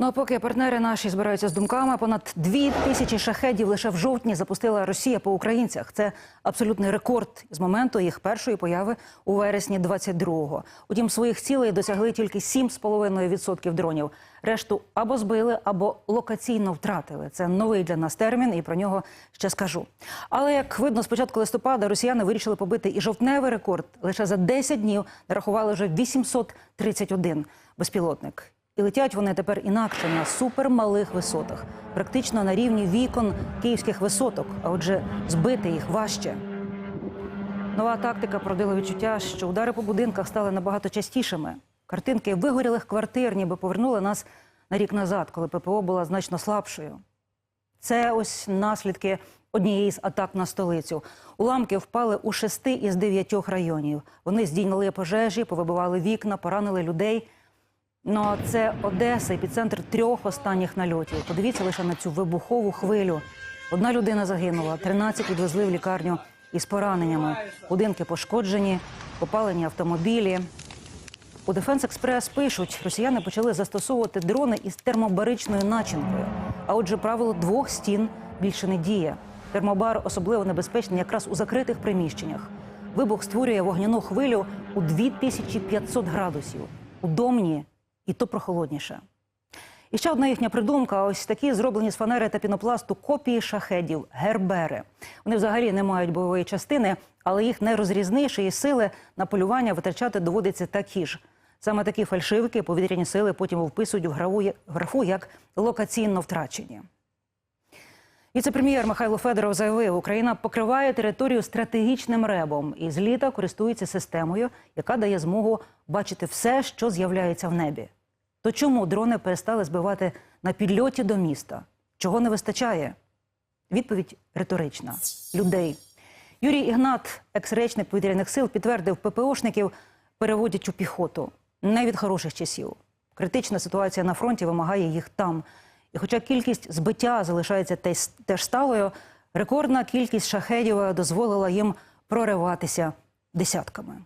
Ну а поки партнери наші збираються з думками, понад дві тисячі шахедів лише в жовтні запустила Росія по українцях. Це абсолютний рекорд з моменту їх першої появи у вересні 22-го. Утім, своїх цілей досягли тільки 7,5% дронів. Решту або збили, або локаційно втратили. Це новий для нас термін, і про нього ще скажу. Але як видно, з початку листопада росіяни вирішили побити і жовтневий рекорд. Лише за 10 днів нарахували вже 831 безпілотник. І летять вони тепер інакше на супермалих висотах, практично на рівні вікон київських висоток. А отже, збити їх важче. Нова тактика породила відчуття, що удари по будинках стали набагато частішими. Картинки вигорілих квартир ніби повернули нас на рік назад, коли ППО була значно слабшою. Це ось наслідки однієї з атак на столицю. Уламки впали у шести із дев'ятьох районів. Вони здійняли пожежі, повибивали вікна, поранили людей. Ну а це Одеса, епіцентр трьох останніх нальотів. Подивіться лише на цю вибухову хвилю. Одна людина загинула, 13 відвезли в лікарню із пораненнями. Будинки пошкоджені, попалені автомобілі. У Дефенс Експрес пишуть, росіяни почали застосовувати дрони із термобаричною начинкою. А отже, правило двох стін більше не діє. Термобар особливо небезпечний якраз у закритих приміщеннях. Вибух створює вогняну хвилю у 2500 градусів. У домні і то прохолодніше. І ще одна їхня придумка: ось такі зроблені з фанери та пінопласту копії шахедів, гербери. Вони взагалі не мають бойової частини, але їх найрозрізніші і сили на полювання витрачати доводиться такі ж. Саме такі фальшивки повітряні сили потім вписують граву- графу як локаційно втрачені. Віце-прем'єр Михайло Федоров заявив, Україна покриває територію стратегічним ребом і з літа користується системою, яка дає змогу бачити все, що з'являється в небі. То чому дрони перестали збивати на підльоті до міста? Чого не вистачає? Відповідь риторична: людей. Юрій Ігнат, екс-речник повітряних сил, підтвердив, ППОшників переводять у піхоту не від хороших часів. Критична ситуація на фронті вимагає їх там. І хоча кількість збиття залишається теж, сталою, рекордна кількість шахедів дозволила їм прориватися десятками.